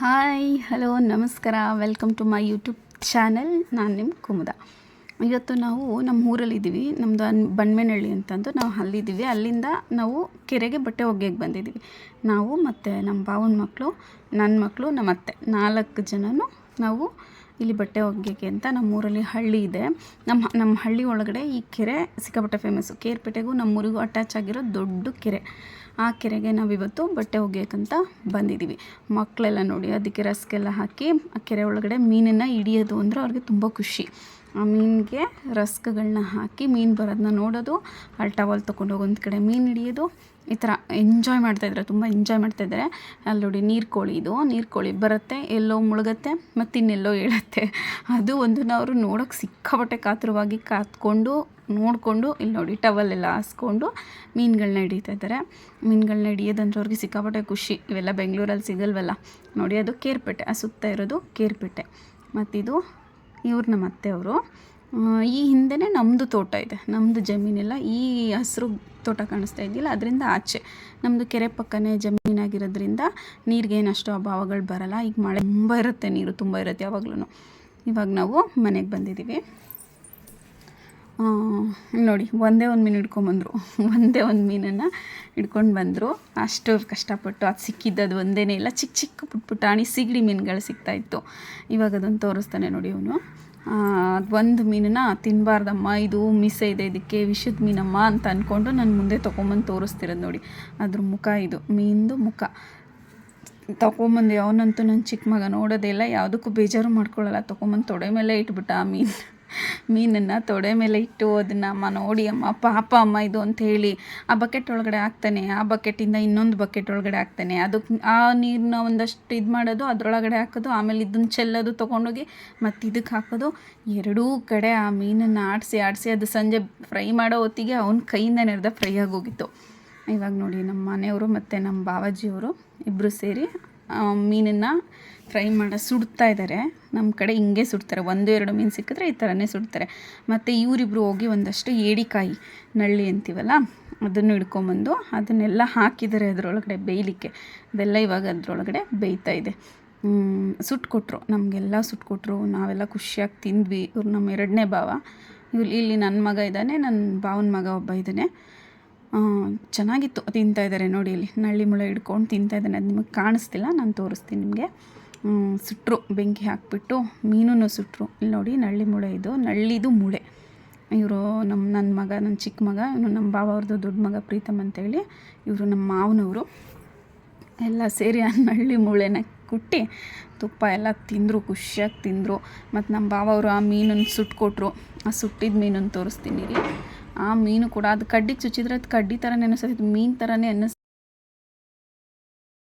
Hi, hello, ನಮಸ್ಕಾರ. Welcome to my YouTube channel ನಾನು ನಿಮ್ಮ ಕುಮುದ. ಇವತ್ತು ನಾವು ನಮ್ಮ ಊರಲ್ಲಿದ್ದೀವಿ ನಮ್ಮದು ಅನ್, ಬನ್ಮೇನಹಳ್ಳಿ ಅಂತಂದು ನಾವು ಅಲ್ಲಿದ್ದೀವಿ ಅಲ್ಲಿಂದ ನಾವು ಕೆರೆಗೆ ಬಟ್ಟೆ ಒಗೆಯಕ್ಕೆ ಬಂದಿದ್ದೀವಿ ನಾವು ಮತ್ತು ನಮ್ಮ ಬಾವನ ಮಕ್ಕಳು ನನ್ನ ಮಕ್ಕಳು ನಮ್ಮ ಅತ್ತೆ. ನಾಲ್ಕು ಜನನೂ ನಾವು ಇಲ್ಲಿ ಬಟ್ಟೆ ಒಗ್ಗಕ್ಕೆ ಅಂತ ನಮ್ಮೂರಲ್ಲಿ ಹಳ್ಳಿ ಇದೆ. ನಮ್ಮ ನಮ್ಮ ಹಳ್ಳಿ ಒಳಗಡೆ ಈ ಕೆರೆ ಸಿಕ್ಕಾಪಟ್ಟೆ ಫೇಮಸ್ಸು ಕೇರ್ಪೇಟೆಗೂ ನಮ್ಮ ಊರಿಗೂ ಅಟ್ಯಾಚ್ ಆಗಿರೋ ದೊಡ್ಡ ಕೆರೆ. ಆ ಕೆರೆಗೆ ನಾವಿವತ್ತು ಬಟ್ಟೆ ಒಗೆಯೋಕ್ಕಂತ ಬಂದಿದ್ದೀವಿ. ಮಕ್ಕಳೆಲ್ಲ ನೋಡಿ, ಅದಕ್ಕೆ ರಸ್ಕೆಲ್ಲ ಹಾಕಿ ಆ ಕೆರೆ ಒಳಗಡೆ ಮೀನನ್ನು ಹಿಡಿಯೋದು ಅಂದರೆ ಅವ್ರಿಗೆ ತುಂಬ ಖುಷಿ. ಮೀನಿಗೆ ರಸ್ಕ್ಗಳನ್ನ ಹಾಕಿ ಮೀನು ಬರೋದನ್ನ ನೋಡೋದು, ಅಲ್ಲಿ ಟವಲ್ ತೊಗೊಂಡೋಗಿ ಒಂದು ಕಡೆ ಮೀನು ಹಿಡಿಯೋದು, ಈ ಥರ ಎಂಜಾಯ್ ಮಾಡ್ತಾಯಿದ್ದಾರೆ ತುಂಬ ಎಂಜಾಯ್ ಮಾಡ್ತಾಯಿದ್ದಾರೆ ಅಲ್ಲಿ ನೋಡಿ ನೀರು ಕೋಳಿ ಇದು ನೀರು ಕೋಳಿ ಬರುತ್ತೆ, ಎಲ್ಲೋ ಮುಳುಗತ್ತೆ ಮತ್ತು ಇನ್ನೆಲ್ಲೋ ಹೇಳುತ್ತೆ ಅದು ಒಂದನ್ನು ಅವರು ನೋಡೋಕ್ಕೆ ಸಿಕ್ಕಾಪಟ್ಟೆ ಕಾತುರವಾಗಿ ಕಾತ್ಕೊಂಡು, ನೋಡಿಕೊಂಡು, ಇಲ್ಲಿ ನೋಡಿ ಟವಲ್ಲೆಲ್ಲ ಹಾಸ್ಕೊಂಡು ಮೀನುಗಳನ್ನ ಹಿಡಿತಾ ಇದ್ದಾರೆ. ಮೀನುಗಳನ್ನ ಹಿಡಿಯೋದಂದ್ರೆ ಅವ್ರಿಗೆ ಸಿಕ್ಕಾಪಟ್ಟೆ ಖುಷಿ. ಇವೆಲ್ಲ ಬೆಂಗಳೂರಲ್ಲಿ ಸಿಗಲ್ವಲ್ಲ. ನೋಡಿ ಅದು ಕೇರ್ಪೇಟೆ, ಆ ಸುತ್ತ ಇರೋದು ಕೇರ್ಪೇಟೆ. ಮತ್ತಿದು ಇವ್ರು ನಮ್ಮ ಅತ್ತೆಯವರು ಈ ಹಿಂದೆನೇ ನಮ್ಮದು ತೋಟ ಇದೆ. ನಮ್ಮದು ಜಮೀನೆಲ್ಲ ಈ ಹಸಿರು ತೋಟ ಕಾಣಿಸ್ತಾ ಇದೆಯಲ್ಲ, ಅದರಿಂದ ಆಚೆ. ನಮ್ಮದು ಕೆರೆ ಪಕ್ಕನೇ ಜಮೀನಾಗಿರೋದ್ರಿಂದ ನೀರಿಗೆ ಏನಷ್ಟು ಅಭಾವಗಳು ಬರಲ್ಲ. ಈಗ ಮಳೆ ತುಂಬ ಇರುತ್ತೆ, ನೀರು ತುಂಬ ಇರುತ್ತೆ ಯಾವಾಗ್ಲೂ ಇವಾಗ ನಾವು ಮನೆಗೆ ಬಂದಿದ್ದೀವಿ. ನೋಡಿ, ಒಂದೇ ಒಂದು ಮೀನು ಹಿಡ್ಕೊಂಬಂದರು ಒಂದೇ ಒಂದು ಮೀನನ್ನು ಹಿಡ್ಕೊಂಡು ಬಂದರು. ಅಷ್ಟು ಕಷ್ಟಪಟ್ಟು ಅದು ಸಿಕ್ಕಿದ್ದದು ಒಂದೇ ಇಲ್ಲ. ಚಿಕ್ಕ ಚಿಕ್ಕ ಪುಟ್ಟ ಪುಟಾಣಿ ಸಿಗಡಿ ಮೀನುಗಳು ಸಿಗ್ತಾಯಿತ್ತು ಇವಾಗ ಅದನ್ನು ತೋರಿಸ್ತಾನೆ ನೋಡಿ ಅವನು. ಅದು ಒಂದು ಮೀನನ್ನ ತಿನ್ನಬಾರ್ದಮ್ಮ ಇದು ಮಿಸ್ ಇದೆ, ಇದಕ್ಕೆ ವಿಷದ ಮೀನಮ್ಮ ಅಂತ ಅಂದ್ಕೊಂಡು ನಾನು ಮುಂದೆ ತೊಗೊಂಬಂದು ತೋರಿಸ್ತಿರೋದು ನೋಡಿ. ಅದ್ರ ಮುಖ ಇದು, ಮೀನ್ದು ಮುಖ. ತೊಗೊಂಬಂದು, ಅವನಂತೂ ನನ್ನ ಚಿಕ್ಕ ಮಗ ನೋಡೋದೇ ಇಲ್ಲ, ಯಾವುದಕ್ಕೂ ಬೇಜಾರು ಮಾಡ್ಕೊಳ್ಳಲ್ಲ ತೊಗೊಂಬಂದು ತೊಡೆ ಮೇಲೆ ಇಟ್ಬಿಟ್ಟ ಆ ಮೀನು. ಮೀನನ್ನು ತೊಡೆ ಮೇಲೆ ಇಟ್ಟು ಅದನ್ನು ಅಮ್ಮ ನೋಡಿ, ಅಮ್ಮ, ಪಾಪ ಅಮ್ಮ ಇದು ಅಂತ ಹೇಳಿ ಆ ಬಕೆಟ್ ಒಳಗಡೆ ಹಾಕ್ತಾನೆ. ಆ ಬಕೆಟಿಂದ ಇನ್ನೊಂದು ಬಕೆಟ್ ಒಳಗಡೆ ಹಾಕ್ತಾನೆ. ಅದಕ್ಕೆ ಆ ನೀರನ್ನ ಒಂದಷ್ಟು ಇದು ಮಾಡೋದು, ಅದರೊಳಗಡೆ ಹಾಕೋದು, ಆಮೇಲೆ ಇದನ್ನು ಚೆಲ್ಲೋದು ತೊಗೊಂಡೋಗಿ ಮತ್ತು ಇದಕ್ಕೆ ಹಾಕೋದು. ಎರಡೂ ಕಡೆ ಆ ಮೀನನ್ನು ಆಡಿಸಿ ಆಡಿಸಿ ಅದು ಸಂಜೆ ಫ್ರೈ ಮಾಡೋ ಹೊತ್ತಿಗೆ ಅವನ ಕೈಯಿಂದ ನೆರೆದ ಫ್ರೈ ಆಗೋಗಿತ್ತು. ಇವಾಗ ನೋಡಿ ನಮ್ಮ ಮನೆಯವರು ಮತ್ತು ನಮ್ಮ ಬಾವಾಜಿಯವರು ಇಬ್ಬರು ಸೇರಿ ಮೀನನ್ನು ಫ್ರೈ ಮಾಡೋ, ಸುಡ್ತಾ ಇದ್ದಾರೆ ನಮ್ಮ ಕಡೆ ಹಿಂಗೆ ಸುಡ್ತಾರೆ. ಒಂದು, ಎರಡು ಮೀನು ಸಿಕ್ಕಿದ್ರೆ ಈ ಥರನೇ ಸುಡ್ತಾರೆ. ಮತ್ತು ಇವರಿಬ್ಬರು ಹೋಗಿ ಒಂದಷ್ಟು ಏಡಿಕಾಯಿ ನಳ್ಳಿ ಅಂತೀವಲ್ಲ, ಅದನ್ನು ಹಿಡ್ಕೊಂಬಂದು ಅದನ್ನೆಲ್ಲ ಹಾಕಿದ್ದಾರೆ ಅದರೊಳಗಡೆ ಬೇಯಲಿಕ್ಕೆ. ಅದೆಲ್ಲ ಇವಾಗ ಅದರೊಳಗಡೆ ಬೇಯ್ತಾ ಇದೆ. ಸುಟ್ಕೊಟ್ರು. ನಮಗೆಲ್ಲ ಸುಟ್ಕೊಟ್ರು. ನಾವೆಲ್ಲ ಖುಷಿಯಾಗಿ ತಿಂದ್ವಿ. ಇವ್ರು ನಮ್ಮ ಎರಡನೇ ಭಾವ. ಇಲ್ಲಿ ಇಲ್ಲಿ ನನ್ನ ಮಗ ಇದ್ದಾನೆ, ನನ್ನ ಭಾವನ ಮಗ ಒಬ್ಬ ಇದ್ದಾನೆ. ಚೆನ್ನಾಗಿತ್ತು ತಿಂತಾ ಇದ್ದಾರೆ ನೋಡಿ ಇಲ್ಲಿ. ನಳ್ಳಿ ಮುಳೆ ಹಿಡ್ಕೊಂಡು ತಿಂತಾ ಇದ್ದಾನೆ. ಅದು ನಿಮಗೆ ಕಾಣಿಸ್ತಿಲ್ಲ, ನಾನು ತೋರಿಸ್ತೀನಿ ನಿಮಗೆ. ಸುಟ್ಟರು ಬೆಂಕಿ ಹಾಕಿಬಿಟ್ಟು ಮೀನೂ ಸುಟ್ಟರು ಇಲ್ಲಿ ನೋಡಿ ನಳ್ಳಿ ಮುಳೆ ಇದು. ನಳ್ಳಿದು ಮುಳೆ. ಇವರು ನಮ್ಮ ನನ್ನ ಮಗ, ನನ್ನ ಚಿಕ್ಕ ಮಗ, ಇವನು ನಮ್ಮ ಬಾಬಾ ಅವ್ರದ್ದು ದೊಡ್ಡ ಮಗ ಪ್ರೀತಮ್ ಅಂತೇಳಿ ಇವರು ನಮ್ಮ ಮಾವನವರು. ಎಲ್ಲ ಸೇರಿ ನಳ್ಳಿ ಮೂಳೆನ ಕುಟ್ಟಿ ತುಪ್ಪ ಎಲ್ಲ ತಿಂದರು, ಖುಷಿಯಾಗಿ ತಿಂದರು. ಮತ್ತು ನಮ್ಮ ಬಾವ ಅವರು ಆ ಮೀನನ್ನು ಸುಟ್ಕೊಟ್ರು ಆ ಸುಟ್ಟಿದ ಮೀನನ್ನು ತೋರಿಸ್ತೀನಿ ರೀ ಆ ಮೀನು ಕೂಡ ಅದು ಕಡ್ಡಿಗೆ ಚುಚ್ಚಿದ್ರೆ ಅದು ಕಡ್ಡಿ ಥರನೇ ಅನ್ನಿಸ್ತೈತೆ ಮೀನು ಥರನೇ ಅನ್ನಿಸ್